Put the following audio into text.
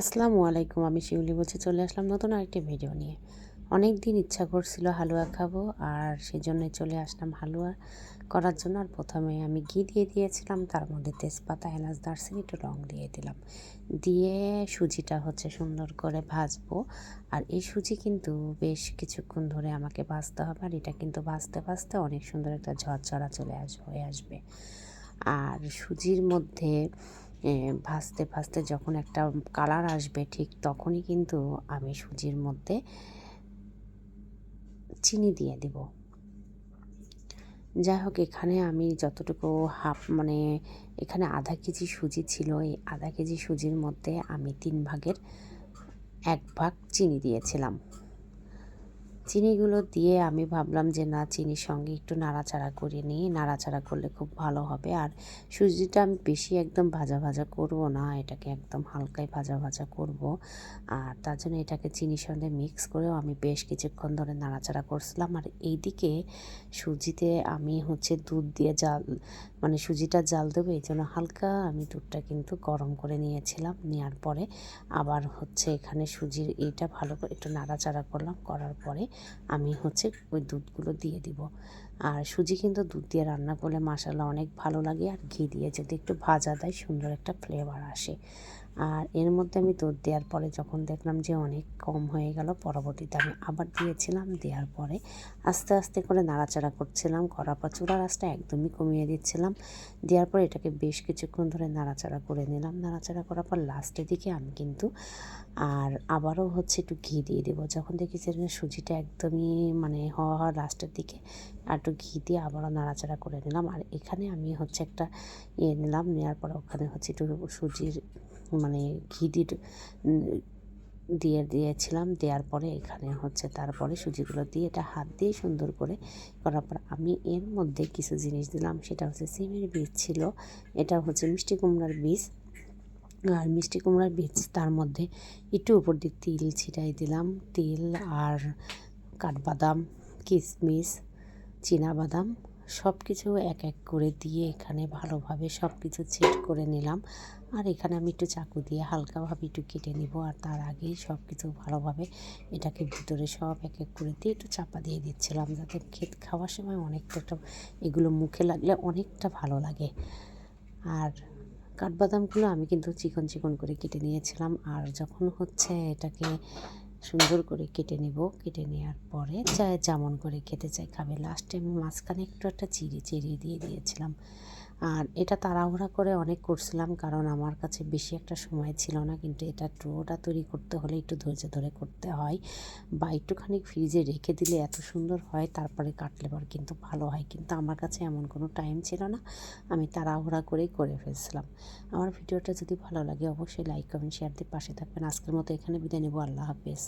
আসসালামু আলাইকুম, আমি শিউলি বলছি, চলে আসলাম নতুন আরেকটি ভিডিও নিয়ে। অনেক দিন ইচ্ছা করছিল হালুয়া খাব, আর সেই চলে আসলাম হালুয়া করার জন্য। আর প্রথমে আমি ঘি দিয়ে দিয়েছিলাম, তার মধ্যে তেজপাতা, এলাচ, দারচিনি, একটু রং দিয়ে দিলাম। দিয়ে সুজিটা হচ্ছে সুন্দর করে ভাজবো। আর এই সুজি কিন্তু বেশ কিছুক্ষণ ধরে আমাকে ভাজতে হবে, আর এটা কিন্তু ভাজতে ভাজতে অনেক সুন্দর একটা ঝরঝরা চলে আসবে হয়ে আসবে। আর সুজির মধ্যে ভাজতে ভাজতে যখন একটা কালার আসবে ঠিক তখনই কিন্তু আমি সুজির মধ্যে চিনি দিয়ে দিব। যাই হোক, এখানে আমি যতটুকু হাফ মানে এখানে আধা কেজি সুজি ছিল, এই আধা কেজি সুজির মধ্যে আমি তিন ভাগের এক ভাগ চিনি দিয়েছিলাম। চিনিগুলো দিয়ে আমি ভাবলাম যে, না, চিনির সঙ্গে একটু নাড়াচাড়া করে নিই। নাড়াচাড়া করলে খুব ভালো হবে। আর সুজিটা আমি বেশি একদম ভাজা ভাজা করব না। এটাকে একদম হালকায় ভাজা ভাজা করব। আর তার জন্য এটাকে চিনির সঙ্গে মিক্স করেও আমি বেশ কিছুক্ষণ ধরে নাড়াচাড়া করছিলাম। আর এইদিকে সুজিতে আমি হচ্ছে দুধ দিয়ে জাল মানে সুজিটা জাল দেবো, এই জন্য হালকা আমি দুধটা কিন্তু গরম করে নিয়েছিলাম। নেওয়ার পরে আবার হচ্ছে এখানে সুজির এইটা ভালো করে একটু নাড়াচাড়া করলাম। করার পরে আমি হচ্ছে ওই দুধগুলো দিয়ে দিব। আর সুজি কিন্তু দুধ দিয়ে রান্না করলে মশালা অনেক ভালো লাগে। আর ঘি দিয়ে যদি একটু ভাজা দেয় সুন্দর একটা ফ্লেভার আসে। আর এর মধ্যে আমি দুধ দেওয়ার পরে যখন দেখলাম যে অনেক কম হয়ে গেল, পরবর্তীতে আমি আবার দিয়েছিলাম। দেওয়ার পরে আস্তে আস্তে করে নাড়াচাড়া করছিলাম করার পর চূড়ার আঁচটা একদমই কমিয়ে দিচ্ছিলাম। দেওয়ার পর এটাকে বেশ কিছুক্ষণ ধরে নাড়াচাড়া করে নিলাম। নাড়াচাড়া করার পর লাস্টের দিকে আমি কিন্তু আর আবারও হচ্ছে একটু ঘি দিয়ে দেবো। যখন দেখি যে সুজিটা একদমই মানে হওয়া হওয়ার লাস্টের দিকে আর একটু ঘি দিয়ে আবারও নাড়াচাড়া করে নিলাম। আর এখানে আমি হচ্ছে একটা ইয়ে নিলাম। নেওয়ার পর ওখানে হচ্ছে একটু সুজির মানে ঘি দিয়ে দিয়ে দিয়েছিলাম। দেওয়ার পরে এখানে হচ্ছে তারপরে সুজিগুলো দিয়ে এটা হাত দিয়ে সুন্দর করে করার পর আমি এর মধ্যে কিছু জিনিস দিলাম। সেটা হচ্ছে সিমের বীজ ছিল। এটা হচ্ছে মিষ্টি কুমড়ার বীজ। আর মিষ্টি কুমড়ার বীজ তার মধ্যে একটু উপর দিক তিল ছিটাই দিলাম। তিল আর কাঠবাদাম, কিশমিশ বাদাম সব কিছু এক এক করে দিয়ে এখানে ভালোভাবে সব কিছু ছেট করে নিলাম। আর এখানে আমি একটু চাকু দিয়ে হালকাভাবে একটু কেটে নিব আর তার আগেই সব কিছু ভালোভাবে এটাকে ভিতরে সব এক এক করে দিয়ে একটু চাপা দিয়ে দিচ্ছিলাম যাতে খেত খাওয়ার সময় অনেকটা এগুলো মুখে লাগলে অনেকটা ভালো লাগে। আর কাঠবাদামগুলো আমি কিন্তু চিকন চিকন করে কেটে নিয়েছিলাম। আর যখন হচ্ছে এটাকে সুন্দর করে কেটে নেব। কেটে নেওয়ার পরে চায় যেমন করে খেতে চাই খাবে। লাস্টে আমি মাঝখানে একটু একটা চিড়ি চিড়িয়ে দিয়ে দিয়েছিলাম। আর এটা তাড়াহুড়া করে অনেক করছিলাম কারণ আমার কাছে বেশি একটা সময় ছিল না। কিন্তু এটা ড্রোটা তৈরি করতে হলে একটু ধৈর্য ধরে করতে হয় বা একটুখানি ফ্রিজে রেখে দিলে এত সুন্দর হয়, তারপরে কাটলে পর কিন্তু ভালো হয়। কিন্তু আমার কাছে এমন কোনো টাইম ছিল না। আমি তাড়াহুড়া করেই করে ফেলছিলাম। আমার ভিডিওটা যদি ভালো লাগে অবশ্যই লাইক কমেন্ট শেয়ার দিয়ে পাশে থাকবেন। আজকের মতো এখানে বিদায় নেব। আল্লাহ হাফেজ।